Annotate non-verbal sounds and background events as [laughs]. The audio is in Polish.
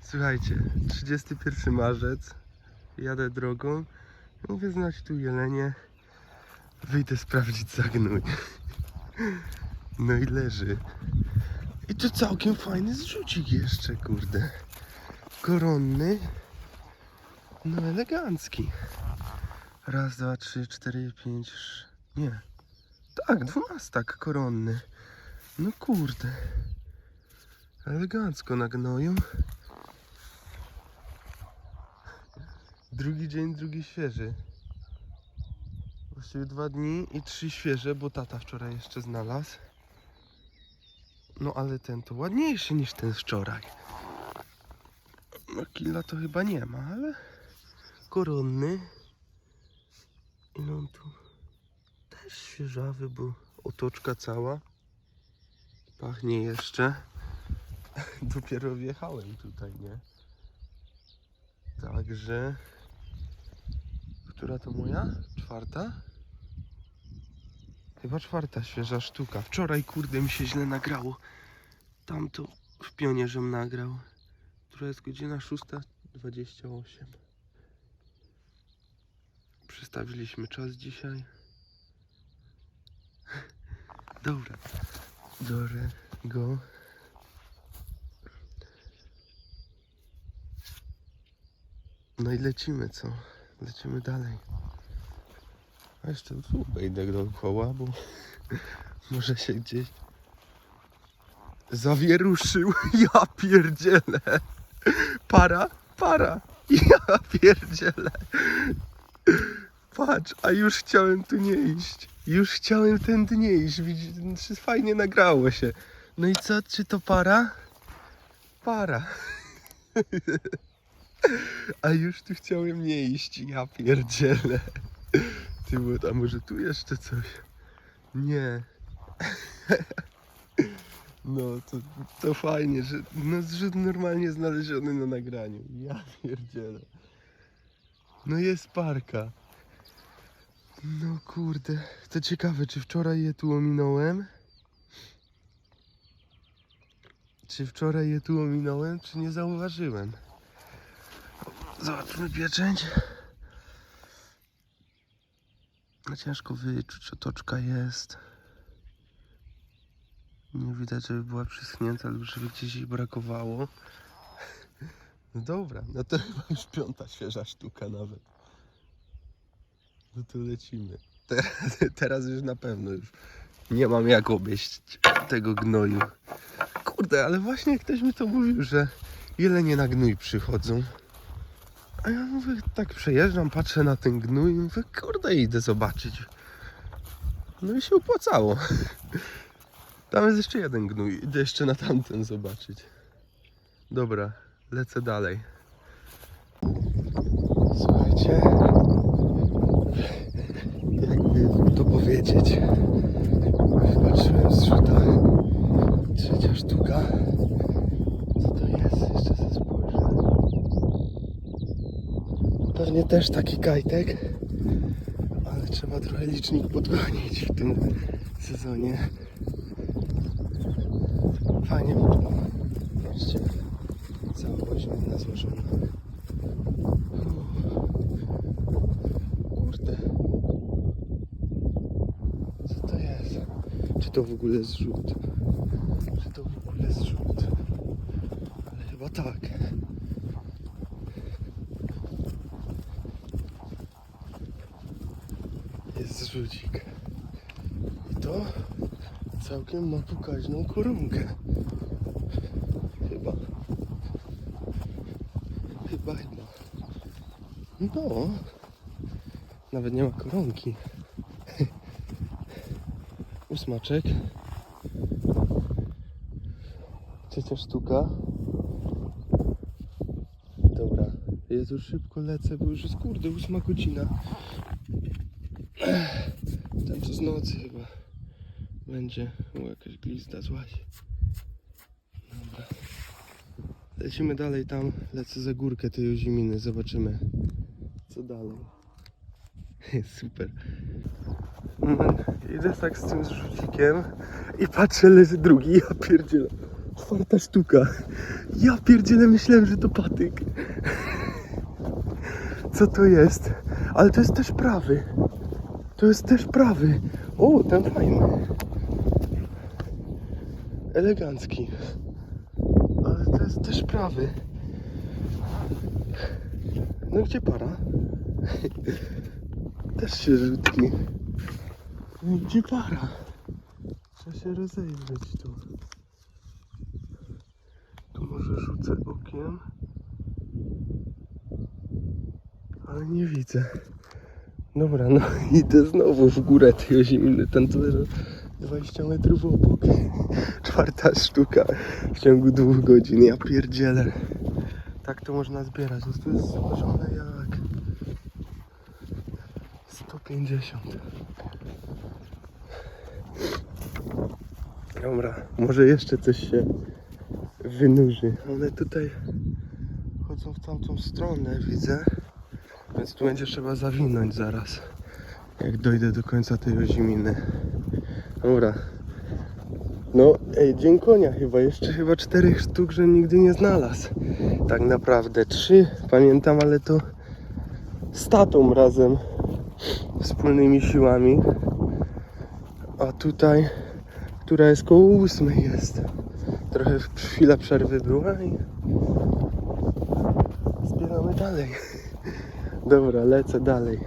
Słuchajcie, 31 marzec, jadę drogą, mówię znać tu jelenie, wyjdę sprawdzić zagnój. [laughs] No i leży. I to całkiem fajny zrzucik jeszcze, kurde. Koronny, no elegancki. Raz, dwa, trzy, cztery, pięć, sz... nie. Tak, dwunastak koronny. No kurde. Elegancko na gnoju. Drugi dzień, drugi świeży. Właściwie dwa dni i trzy świeże, bo tata wczoraj jeszcze znalazł. No ale ten to ładniejszy niż ten z wczoraj. No killa to chyba nie ma, ale koronny. I no on tu też świeżawy, bo otoczka cała. Pachnie jeszcze. [laughs] Dopiero wjechałem tutaj, nie? Także. Która to moja? Czwarta? Chyba czwarta świeża sztuka. Wczoraj, kurde, mi się źle nagrało. Tamto w pionie, żem nagrał. Która jest godzina 6.28. Przestawiliśmy czas dzisiaj. [laughs] Dobra. Biorę go. No i lecimy, co? Lecimy dalej. A jeszcze tu wejdę dookoła, bo [laughs] może się gdzieś zawieruszył. [laughs] Ja pierdzielę. Para, para. Ja pierdzielę. Patrz, a już chciałem tu nie iść. Już chciałem tędy nie iść. Widzisz, fajnie nagrało się. No i co, czy to para? Para. [laughs] [laughs] A już tu chciałem nie iść. Ja pierdzielę. Ty, a może tu jeszcze coś? Nie. [laughs] No, to, to fajnie, że no, zrzut normalnie znaleziony na nagraniu. Ja pierdzielę. No jest parka. No kurde, to ciekawe, czy wczoraj je tu ominąłem? Czy wczoraj je tu ominąłem, czy nie zauważyłem? Zobaczmy pieczęć. No ciężko wyczuć, otoczka jest. Nie widać, żeby była przyschnięta lub żeby gdzieś jej brakowało. No dobra, no to [laughs] chyba już piąta świeża sztuka nawet. No to lecimy. Teraz, [laughs] teraz już na pewno już nie mam jak obejść tego gnoju. Kurde, ale właśnie ktoś mi to mówił, że jelenie na gnój przychodzą. A ja mówię, tak przejeżdżam, patrzę na ten gnój i mówię, kurde, idę zobaczyć. No i się opłacało. Tam jest jeszcze jeden gnój, idę jeszcze na tamten zobaczyć. Dobra, lecę dalej. Słuchajcie, jakby to powiedzieć, patrzyłem z rzuta, trzecia sztuka. Co to jest? Jeszcze se spojrzę. Pewnie też taki kajtek, ale trzeba trochę licznik podgonić w tym sezonie. Fajnie wygląda. Patrzcie, cała ośmiana złożona. Kurde. Co to jest? Czy to w ogóle zrzut? Czy to w ogóle zrzut? Ale chyba tak. Jest zrzucik. I to całkiem ma pokaźną koronkę. Chyba. Chyba, chyba. No. Nawet nie ma koronki. [laughs] Ósmaczek. Trzecia sztuka. Dobra. Jezu, szybko lecę, bo już jest kurde ósma godzina. Ten to z nocy chyba będzie. O, jakaś glizda złaś. Dobra. Lecimy dalej tam. Lecę za górkę tej oziminy. Zobaczymy co dalej. [laughs] Super. No, idę tak z tym zrzucikiem i patrzę, leży drugi. Ja pierdzielę. Czwarta sztuka. Ja pierdzielę, myślałem, że to patyk. [laughs] Co to jest? Ale to jest też prawy. To jest też prawy. O, ten fajny. Elegancki. Ale to jest też prawy. No gdzie para? [laughs] Też się rzutki. No gdzie para? Trzeba się rozejrzeć tu. Tu może rzucę okiem. Ale nie widzę. Dobra, no [laughs] idę znowu w górę tej oziminy. Ten to leży 20 metrów obok. [laughs] Czwarta sztuka w ciągu dwóch godzin. Ja pierdzielę. Tak to można zbierać. No to jest złożone jak 150. Dobra, może jeszcze coś się wynurzy. One tutaj chodzą w tamtą stronę, widzę. Więc tu będzie trzeba zawinąć zaraz. Jak dojdę do końca tej oziminy. Dobra. No, ej, chyba. Jeszcze chyba czterech sztuk, że nigdy nie znalazł. Tak naprawdę. Trzy, pamiętam, ale to z tatą razem. Wspólnymi siłami. A tutaj, która jest koło ósmej jest. Trochę chwila przerwy była i zbieramy dalej. Dobra, lecę dalej.